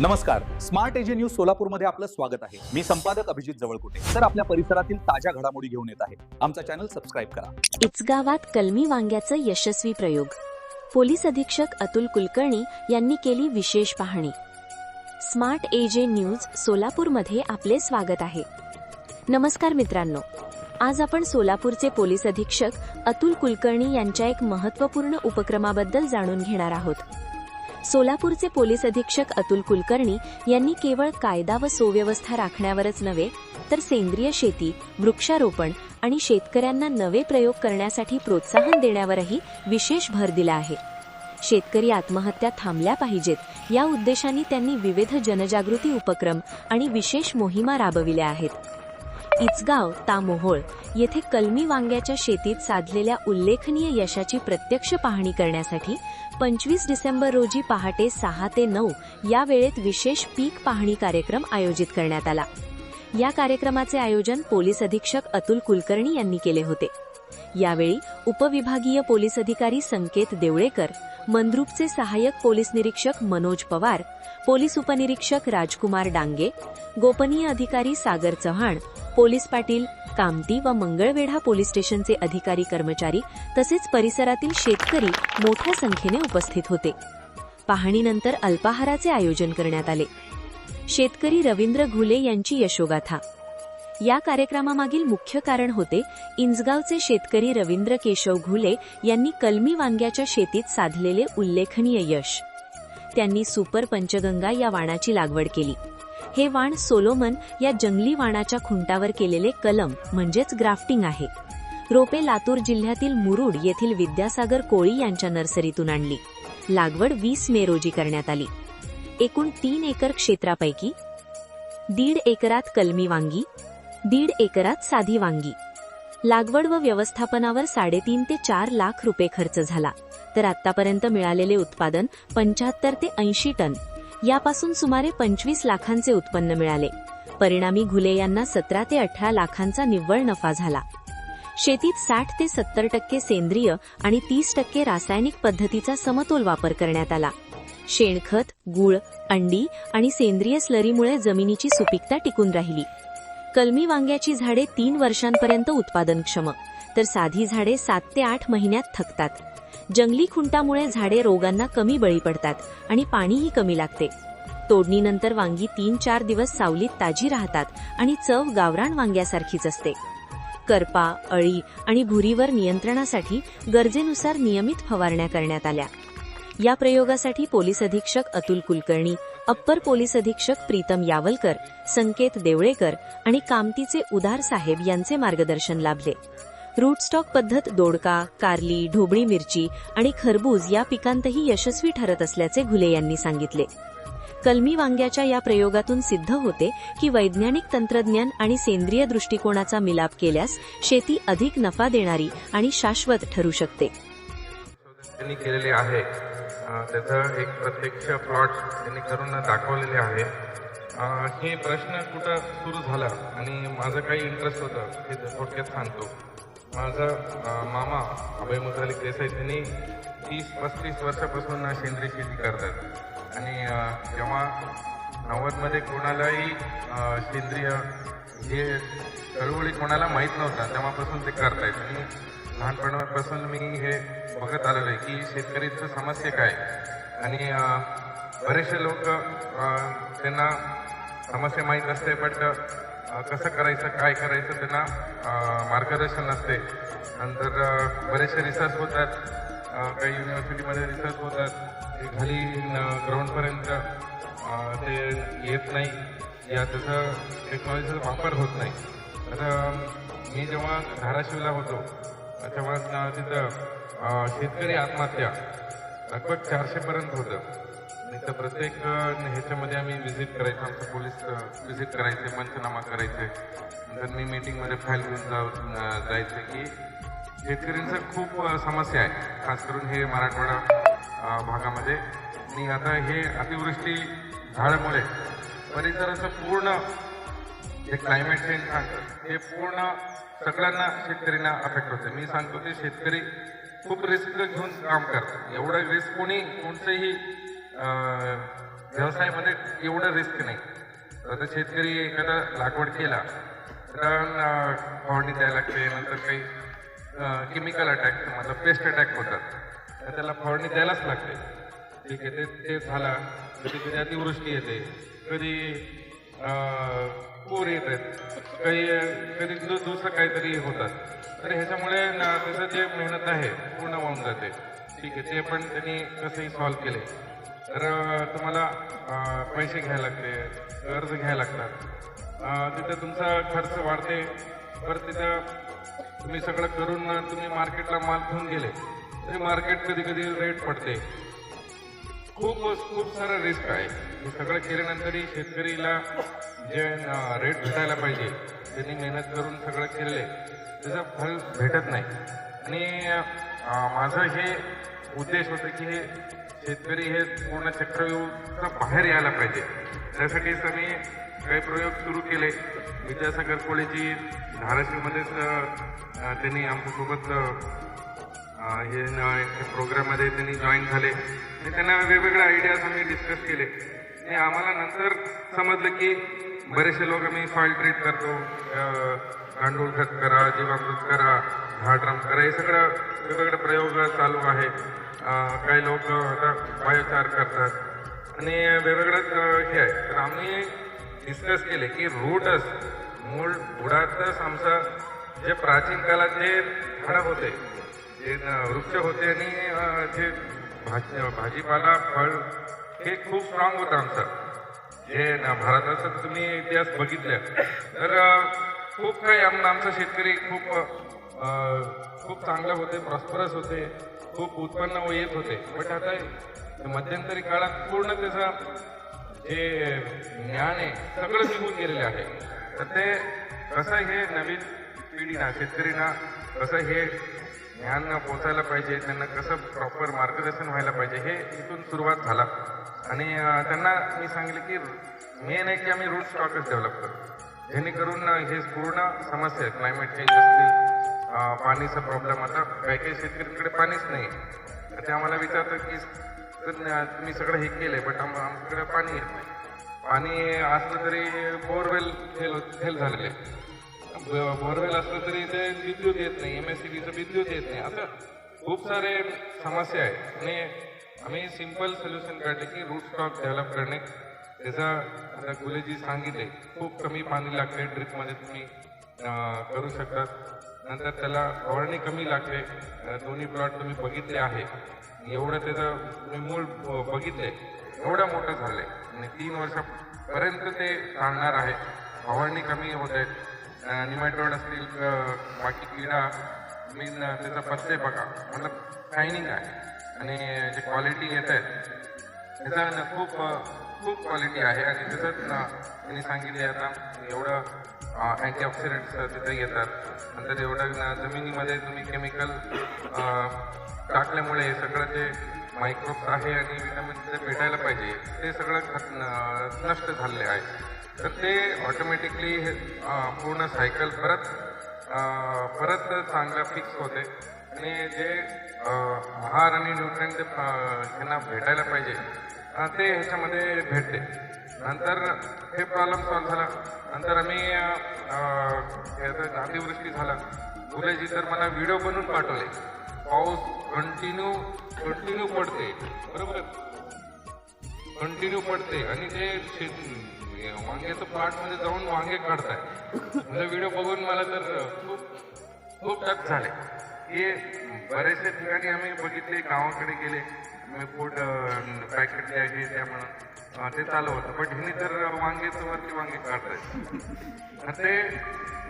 नमस्कार. Smart AJ news सोलापूरमध्ये आपलं स्वागत आहे. मी संपादक अभिजित जवळकुटे. तर आपल्या परिसरातील ताज्या घडामोडी घेऊन येत आहे. आमचा चॅनल सबस्क्राईब करा. इचगावात कलमी वांग्याचं यशस्वी प्रयोग. पोलीस अधीक्षक अतुल कुलकर्णी यांनी केली विशेष पाहणी. स्मार्ट एजे न्यूज सोलापूरमध्ये आपले स्वागत आहे. नमस्कार मित्रांनो. आज आपण सोलापूरचे पोलीस अधीक्षक अतुल कुलकर्णी यांच्या एक महत्त्वपूर्ण उपक्रमाबद्दल जाणून घेणार आहोत. सोलापूरचे पोलीस अधीक्षक अतुल कुलकर्णी यांनी केवळ कायदा व सुव्यवस्था राखण्यावरच नव्हे तर सेंद्रिय शेती वृक्षारोपण आणि शेतकऱ्यांना नवे प्रयोग करण्यासाठी प्रोत्साहन देण्यावरही विशेष भर दिला आहे. शेतकरी आत्महत्या थांबल्या पाहिजेत या उद्देशाने त्यांनी विविध जनजागृती उपक्रम आणि विशेष मोहिमा राबविल्या आहेत. इचगाव तामोहोळ येथे कलमी वांग्याच्या शेतीत साधलेल्या उल्लेखनीय यशाची प्रत्यक्ष पाहणी करण्यासाठी पंचवीस डिसेंबर रोजी पहाटे सहा ते नऊ या वेळेत विशेष पीक पाहणी कार्यक्रम आयोजित करण्यात आला. या कार्यक्रमाचे आयोजन पोलीस अधीक्षक अतुल कुलकर्णी यांनी केले होते. यावेळी उपविभागीय पोलीस अधिकारी संकेत देवळेकर मंद्रुपचे सहाय्यक पोलीस निरीक्षक मनोज पवार पोलीस उपनिरीक्षक राजकुमार डांगे गोपनीय अधिकारी सागर चव्हाण पोलीस पाटील कामती व मंगळवेढा पोलीस स्टेशनचे अधिकारी कर्मचारी तसेच परिसरातील शेतकरी मोठ्या संख्येने उपस्थित होते. पाहणीनंतर अल्पाहाराचे आयोजन करण्यात आले. शेतकरी रवींद्र घुले यांची यशोगाथा. या कार्यक्रमामागील मुख्य कारण होते इंजगावचे शेतकरी रवींद्र केशव घुले यांनी कलमी वांग्याच्या शेतीत साधलेले उल्लेखनीय यश. त्यांनी सुपर पंचगंगा या वाणाची लागवड केली. हे वाण सोलोमन या जंगली वाणाच्या खुंटावर केलेले कलम म्हणजेच ग्राफ्टिंग आहे. रोपे लातूर जिल्ह्यातील मुरुड येथील विद्यासागर कोळी यांच्या नर्सरीतून आणली. लागवड वीस मे रोजी करण्यात आली. एकूण तीन एकर क्षेत्रापैकी दीड एकरात कलमी वांगी दीड एकरात साधी वांगी. लागवड व व्यवस्थापनावर साडेतीन ते चार लाख रुपये खर्च झाला. तर आतापर्यंत मिळालेले उत्पादन पंच्याहत्तर ते ऐंशी टन. यापासून सुमारे पंचवीस लाखांचे उत्पन्न मिळाले. परिणामी घुले यांना सतरा ते अठरा लाखांचा निव्वळ नफा झाला. शेतीत साठ ते सत्तर टक्के सेंद्रिय आणि तीस टक्के रासायनिक पद्धतीचा समतोल वापर करण्यात आला. शेणखत गुळ अंडी आणि सेंद्रिय स्लरीमुळे जमिनीची सुपीकता टिकून राहिली. कलमी वांग्याची झाडे तीन वर्षांपर्यंत उत्पादनक्षम तर साधी झाडे सात ते आठ महिन्यात थकतात. जंगली खुंटामुळे झाडे रोगांना कमी बळी पडतात आणि पाणीही कमी लागते. तोडणीनंतर वांगी तीन चार दिवस सावलीत ताजी राहतात आणि चव गावरान वांग्यासारखीच असते. करपा अळी आणि भुरीवर नियंत्रणासाठी गरजेनुसार नियमित फवारण्या करण्यात आल्या. या प्रयोगासाठी पोलीस अधीक्षक अतुल कुलकर्णी अप्पर पोलीस अधीक्षक प्रीतम यावलकर संकेत देवळेकर आणि कामतीचे उदार साहेब यांचे मार्गदर्शन लाभले. रूटस्टॉक पद्धत दोडका कारली ढोबळी मिरची आणि खरबूज या पिकांतही यशस्वी ठरत असल्याचे घुले यांनी सांगितले. कलमी वांग्याच्या या प्रयोगातून सिद्ध होते की वैज्ञानिक तंत्रज्ञान आणि सेंद्रिय दृष्टिकोनाचा मिलाप केल्यास शेती अधिक नफा देणारी आणि शाश्वत ठरू शकते. त्यांनी केलेले आहे. त्याचं एक प्रत्यक्ष प्लॉट त्यांनी करून दाखवलेले आहे. हे प्रश्न कुठं सुरू झाला? आणि माझं काही इंटरेस्ट होतं हे थोडक्यात सांगतो. माझा मामा अभय मुद्राली देसाई त्यांनी तीस पस्तीस वर्षापासून सेंद्रिय शेती करतात. आणि जेव्हा नव्वदमध्ये कोणालाही सेंद्रिय हे चळवळी कोणाला माहीत नव्हता तेव्हापासून ते करतायत. आणि लहानपणापासून मी हे बघत आलेलो आहे की शेतकरीचं समस्या काय आणि बरेचसे लोक त्यांना समस्या माहीत नसते बट कसं करायचं काय करायचं त्यांना मार्गदर्शन नसते. नंतर बरेचसे रिसर्च होतात. काही युनिव्हर्सिटीमध्ये रिसर्च होतात. ते खाली ग्राउंडपर्यंत ते येत नाही. या त्याचं टेक्नॉलॉजीचा वापर होत नाही. तर मी जेव्हा धाराशिवला होतो तेव्हा तिथं शेतकरी आत्महत्या लगभग चारशेपर्यंत होतं. तर प्रत्येक ह्याच्यामध्ये आम्ही व्हिजिट करायचो आमचं पोलीस व्हिजिट करायचे पंचनामा करायचे. नंतर मी मीटिंगमध्ये फाईल घेऊन जाऊ जायचे की शेतकऱ्यांचं खूप समस्या आहे. खास करून हे मराठवाडा भागामध्ये. आणि आता हे अतिवृष्टी झाल्यामुळे परिसराचं पूर्ण जे क्लायमेट चेंज सांगतं हे पूर्ण सगळ्यांना शेतकऱ्यांना अफेक्ट होते. मी सांगतो की शेतकरी खूप रिस्क घेऊन काम करतात. एवढं रिस्क कोणी कोणतंही व्यवसायामध्ये एवढं रिस्क नाही. आता शेतकरी एखादा लागवड केला तर फवारणी द्यायला लागते नंतर काही केमिकल अटॅक मतलब पेस्ट अटॅक होतात. तर त्याला फवारणी द्यायलाच लागते. ठीक आहे ते ते झाला कधी कधी अतिवृष्टी येते कधी पूर येतात काही कधी दु- दुसरं काहीतरी होतात. तर ह्याच्यामुळे त्याचं जे मेहनत आहे पूर्ण होऊन जाते. ठीक आहे ते पण त्यांनी कसंही सॉल्व्ह केले तर तुम्हाला पैसे घ्यायला लागते कर्ज घ्यायला लागतात. तिथं तुमचा खर्च वाढते. परत तिथं तुम्ही सगळं करून तुम्ही मार्केटला माल घेऊन गेले तरी मार्केट कधी कधी रेट पडते. खूप खूप सारा रिस्क आहे. हे सगळं केल्यानंतरही शेतकरीला जे रेट भेटायला पाहिजे त्यांनी मेहनत करून सगळं केलेलं आहे त्याचं फल भेटत नाही. आणि माझं हे उद्देश होता की हे शेतकरी हे पूर्ण चक्रव्यूहचा बाहेर यायला पाहिजे. त्यासाठीच आम्ही काही प्रयोग सुरू केले. विद्यासागर कोळेची धाराशिवमध्येच त्यांनी आमच्यासोबत हे प्रोग्राममध्ये त्यांनी जॉईन झाले. आणि त्यांना वेगवेगळ्या आयडियाज आम्ही डिस्कस केले. आणि आम्हाला नंतर समजलं की बरेचसे लोक आम्ही सॉइल ट्रीट करतो. गांडूळ खत करा जीवामृत करा झाडराम करा हे सगळं वेगवेगळे प्रयोग चालू आहे. काही लोक आता उपायोचार करतात. आणि वेगवेगळंच हे आहे. तर आम्ही डिस्कस केले की रूटच मूळ बुडातच आमचं जे प्राचीन काळात जे झाडं होते जे वृक्ष होते आणि जे भाजी भाजीपाला फळ हे खूप स्ट्रॉंग होतं आमचं. जे ना भारताचा तुम्ही इतिहास बघितला तर खूप काही आम आमचा शेतकरी खूप खूप चांगले होते प्रॉस्परस होते. खूप उत्पन्न येत होते. बट आता मध्यंतरी काळात पूर्ण त्याचा जे ज्ञान आहे सगळं निघून गेलेले आहे. तर ते कसं हे नवीन पिढीना शेतकरीना कसं हे ज्ञान पोचायला पाहिजे त्यांना कसं प्रॉपर मार्गदर्शन व्हायला पाहिजे हे इथून सुरुवात झाला. आणि त्यांना मी सांगितलं की मेन आहे की आम्ही रूट स्टॉकच डेव्हलप करू जेणेकरून हे पूर्ण समस्या आहे क्लायमेट चेंज असतील पाणीचा प्रॉब्लेम आता. काही काही शेतकऱ्यांकडे पाणीच नाही. तर ते आम्हाला विचारतात की तुम्ही सगळं हे केलंय बट आम आमच्याकडे पाणी येत नाही. पाणी असलं तरी बोरवेल फेल फेल झालेले. बोरवेल असलं तरी ते विद्युत येत नाही एम एस सी बीचं विद्युत येत नाही. असं खूप सारे समस्या आहेत. आणि आम्ही सिंपल सोल्युशन काढले की रूट स्टॉक डेव्हलप करणे. त्याचा आता गुलेजी सांगितले खूप कमी पाणी लागते ड्रिपमध्ये तुम्ही करू शकतात नंतर त्याला फवारणी कमी लागते. दोन्ही प्लॉट तुम्ही बघितले आहे. एवढं त्याचं तुम्ही मूळ बघितले एवढं मोठं झालंय. आणि तीन वर्षापर्यंत ते चालणार आहे. फवारणी कमी होत आहेत. निमाटोड असतील बाकी किडा मी त्याचा पत्ते बघा. मतलब शायनिंग आहे. आणि जे क्वालिटी येत आहेत त्याचा खूप खूप क्वालिटी आहे. आणि त्याच्यात त्यांनी सांगितले आता एवढं अँटीऑक्सिडंट्स तिथे येतात. नंतर एवढं जमिनीमध्ये तुम्ही केमिकल टाकल्यामुळे सगळं जे मायक्रोब्स आहे आणि विटामिन जे भेटायला पाहिजे ते सगळं नष्ट झालेले आहे. तर ते ऑटोमॅटिकली हे पूर्ण सायकल परत परत चांगलं फिक्स होते. आणि जे आहार आणि न्यूट्रिएंट त्यांना भेटायला पाहिजे ते ह्याच्यामध्ये भेटते. नंतर हे प्रॉब्लेम सॉल्व्ह झाला. नंतर आम्ही याचा अतिवृष्टी झाला. मुलेजी तर मला व्हिडिओ बनवून पाठवले. पाऊस कंटिन्यू कंटिन्यू पडते बरोबर? कंटिन्यू पडते आणि ते शेत वांग्याचं प्लॉटमध्ये जाऊन वांगे काढताय. म्हणजे व्हिडिओ बघून मला तर खूप खूप टच झाले. हे बरेचसे ठिकाणी आम्ही बघितले गावाकडे गेले. फूड पॅकेट जे आहे त्या म्हणून. ते चालू होतं. बट हिने तर वांग्याचं वरती वांगे काढताय ते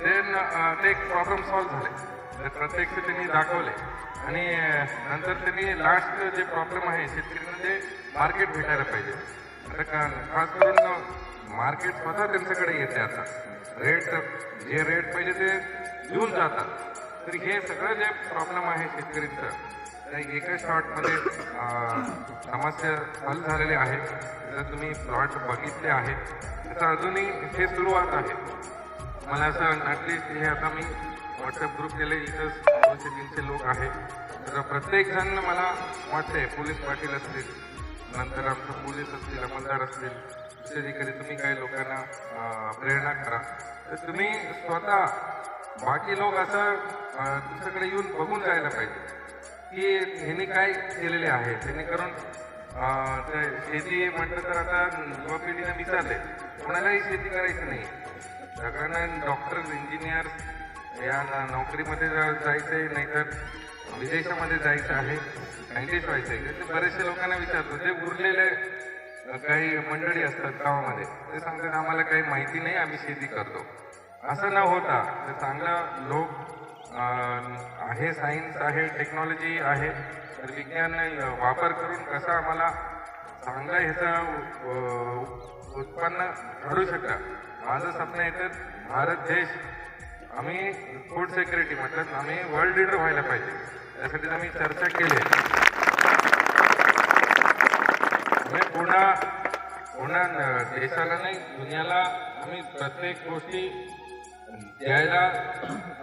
ते ते एक प्रॉब्लेम सॉल्व्ह झाले. ते प्रत्यक्ष त्यांनी दाखवले. आणि नंतर त्यांनी लास्ट जे प्रॉब्लेम आहे शेतकऱ्यांना ते मार्केट भेटायला पाहिजे. आता का- खास करून मार्केट स्वतः त्यांच्याकडे येते आता. रेट जे रेट पाहिजे ते घेऊन जातात. तर हे सगळं जे प्रॉब्लेम आहे शेतकऱ्यांचं एका शॉर्टमध्ये अं, समस्या हल झालेले आहे. जर तुम्ही प्लॉट बघितले आहे तर अजूनही हे सुरुवात आहे. मला असं ॲटलिस्ट हे आता मी व्हॉट्सअप ग्रुप केले इथं दोनशे तीनशे लोक आहेत. तर प्रत्येक जण मला वाटते पोलीस पाटील असतील नंतर आमचं पोलीस असतील अंमलदार असतील दुसरे तुम्ही काही लोकांना प्रेरणा करा. तर तुम्ही स्वतः बाकी लोक असं तुमच्याकडे येऊन बघून जायला पाहिजे. की ह्यांनी काय केलेले आहे? जेणेकरून ते शेती म्हटलं तर आता युवा पिढीने विचारले कोणालाही शेती करायची नाही. सगळ्यांना डॉक्टर इंजिनियर या नोकरीमध्ये जा- जायचंय नाहीतर विदेशामध्ये जायचं आहे सायंटिस्ट व्हायचं आहे ते बरेचसे लोकांना विचारतो जे उरलेले काही मंडळी असतात गावामध्ये ते सांगतात आम्हाला काही माहिती नाही आम्ही शेती करतो. असं न होता तर चांगला लोक आहे सायन्स आहे टेक्नॉलॉजी आहे. तर विज्ञान वापर करून कसं आम्हाला चांगलं ह्याचं उत्पन्न घडू शकता माझं स्वप्न आहे तर भारत देश आम्ही फूड सेक्युरिटी म्हटलं आम्ही वर्ल्ड लिडर व्हायला पाहिजे. त्यासाठी आम्ही चर्चा केली. आहे पुन्हा पुन्हा देशाला नाही दुनियाला आम्ही प्रत्येक गोष्टी द्यायला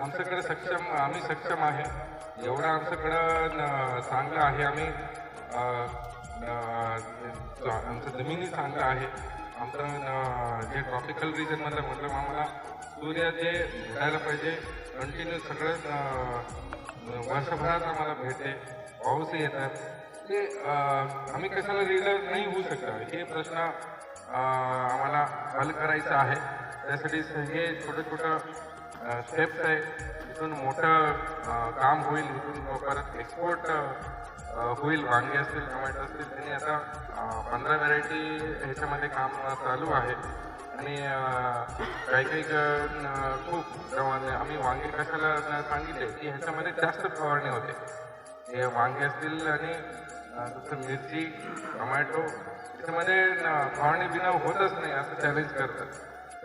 आमच्याकडे सक्षम आम्ही सक्षम आहे. एवढं आमच्याकडं न- चांगलं आहे. आम्ही आमचं जमिनी चांगलं आहे. आमचं जे ट्रॉपिकल रिजनमधलं म्हटलं आम्हाला सूर्य जे भेटायला पाहिजे कंटिन्यू सगळं वर्षभरात आम्हाला भेटते. पाऊसही येतात. ते आम्ही कशाला रिलर नाही होऊ शकत. हे प्रश्न आम्हाला हल करायचा आहे. त्यासाठी हे छोटं छोटं स्टेप्स आहे. इथून मोठं काम होईल. इथून परत एक्सपोर्ट होईल. वांगे असतील टोमॅटो असतील त्यांनी आता पंधरा व्हरायटी ह्याच्यामध्ये काम चालू आहे. आणि काही काही खूप प्रमाणे आम्ही वांगे कशाला सांगितले की ह्याच्यामध्ये जास्त फवारणी होते. हे वांगे असतील आणि जसं मिरची टोमॅटो त्याच्यामध्ये फवारणी बिना होतच नाही असं चॅलेंज करतात.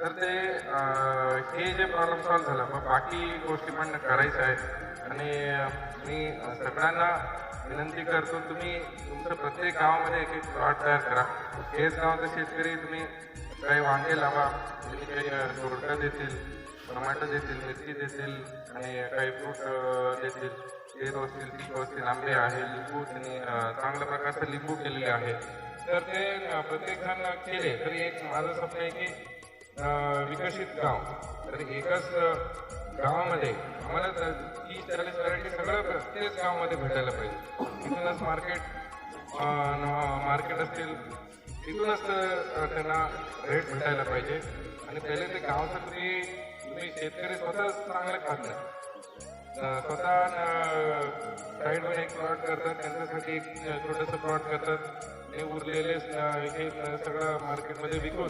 तर ते हे जे प्रॉब्लेम सॉल्व्ह झाला मग बाकी गोष्टी पण करायचं आहे आणि मी सगळ्यांना विनंती करतो तुम्ही तुमचं प्रत्येक गावामध्ये एक एक प्लॉट तयार करा. हेच गावाचे शेतकरी तुम्ही काही वांगे लावा तुम्ही काही सोरटं देतील टोमॅटो देतील मिरची देतील आणि काही फ्रूट देतील. पेरू असतील चिकू असतील आंबे आहे लिंबू त्यांनी चांगल्या प्रकारचं लिंबू केलेले आहे. तर ते प्रत्येक जण केले तरी एक माझं स्वप्न आहे की विकसित गाव. तर एकाच गावामध्ये आम्हाला तीस चाळीस व्हरायटी सगळं प्रत्येक गावामध्ये भेटायला पाहिजे. तिथूनच मार्केट मार्केट असतील तिथूनच त्यांना रेट भेटायला पाहिजे. आणि पहिले ते गावचं तुम्ही तुम्ही शेतकरी स्वतः चांगलं खात नाही. स्वतः साईडवर एक प्लॉट करतात त्यांच्यासाठी एक छोटंसं प्लॉट करतात. ते उरलेले हे सगळं मार्केटमध्ये विकून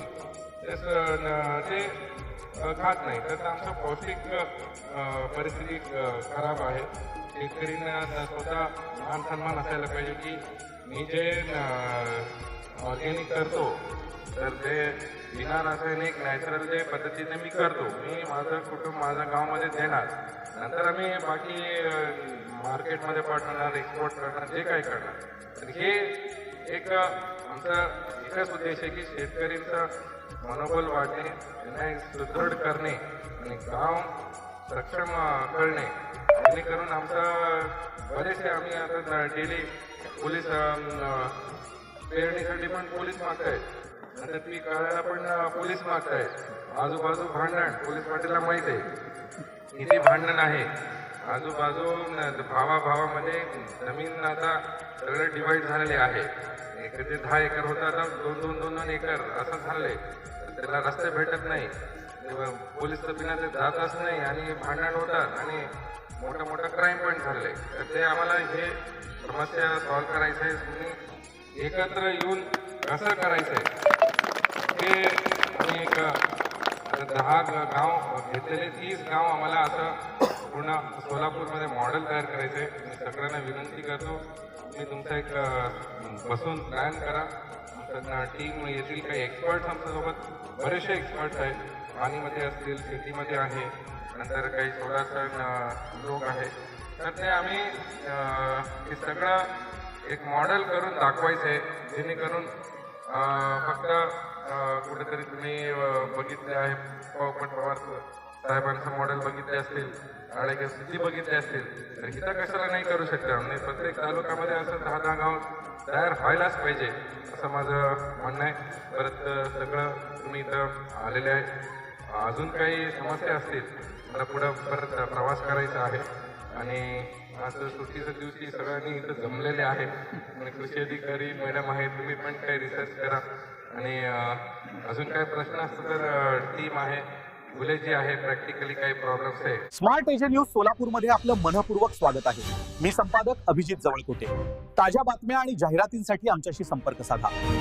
त्याचं ते खात नाही. तर आमचं पौष्टिक परिस्थिती खराब आहे. शेतकरींना स्वतः मान सन्मान असायला पाहिजे की मी जे ऑर्गॅनिक करतो तर ते बिना रासायनिक नॅचरल जे पद्धतीने मी करतो मी माझं कुटुंब माझ्या गावामध्ये देणार. नंतर आम्ही बाकी मार्केटमध्ये पाठवणार एक्सपोर्ट करणार जे काय करणार. तर हे एक आमचा एकच उद्देश आहे की शेतकरीचं मनोबल वाढणे त्यांना सुदृढ करणे आणि गाव सक्षम करणे. जेणेकरून आमचा बरेचसे आम्ही आता डेली पोलीस पेरणीसाठी पण पोलीस मागतायत. नंतर ती करायला पण पोलीस पोलीस मागतायत. आजूबाजू भांडण पोलीस पाटीलला माहीत आहे. किती भांडण आहे. आजूबाजू भावाभावामध्ये जमीन आता सगळं डिवाईड झालेले आहे. कधी ते दहा एकर होतं आता दोन दोन दोन दोन एकर असं झाले त्याला रस्ते भेटत नाही. पोलीस तपिनात बिना ते जातच नाही आणि भांडण होतात आणि मोठं मोठं क्राईम पण झाले तर ते आम्हाला हे समस्या सॉल्व्ह करायचं आहे तुम्ही एकत्र येऊन कसं करायचं आहे ते आम्ही एक दहा गाव घेतलेले तीस गाव आम्हाला असं पूर्ण सोलापूरमध्ये मॉडेल तयार करायचं. आहे मी सगळ्यांना विनंती करतो तुम्ही तुमचा एक बसून प्लॅन करा. आमच्या टीम येथील काही एक्सपर्ट्स आमच्यासोबत. बरेचसे एक्सपर्ट्स आहेत. पाणीमध्ये असतील शेतीमध्ये आहे नंतर काही सोलारचा लोक आहे तर ते आम्ही हे सगळं एक मॉडेल करून दाखवायचं आहे जेणेकरून फक्त कुठेतरी तुम्ही बघितले आहे पवार साहेबांचं मॉडेल बघितले असतील. आळेकर स्थिती बघितली असतील तर हिता कशाला नाही करू शकता? म्हणजे प्रत्येक तालुक्यामध्ये असं दहा दहा गाव तयार व्हायलाच पाहिजे असं माझं म्हणणं आहे. परत सगळं तुम्ही इथं आलेले आहे. अजून काही समस्या असतील मला पुढं परत प्रवास करायचा आहे. आणि आज सुट्टीच्या दिवशी सगळ्यांनी इथं जमलेले आहे. आणि कृषी अधिकारी मॅडम आहे तुम्ही पण काही रिसर्च करा. आणि अजून काही प्रश्न असतील तर टीम आहे. गुलेजी आहे प्रॅक्टिकली काही प्रॉब्लेम्स आहे स्मार्ट एजन न्यूज सोलापूरमध्ये आपलं मनपूर्वक स्वागत आहे. मी संपादक अभिजित जवळकोटे. ताज्या बातम्या आणि जाहिरातींसाठी आमच्याशी संपर्क साधा.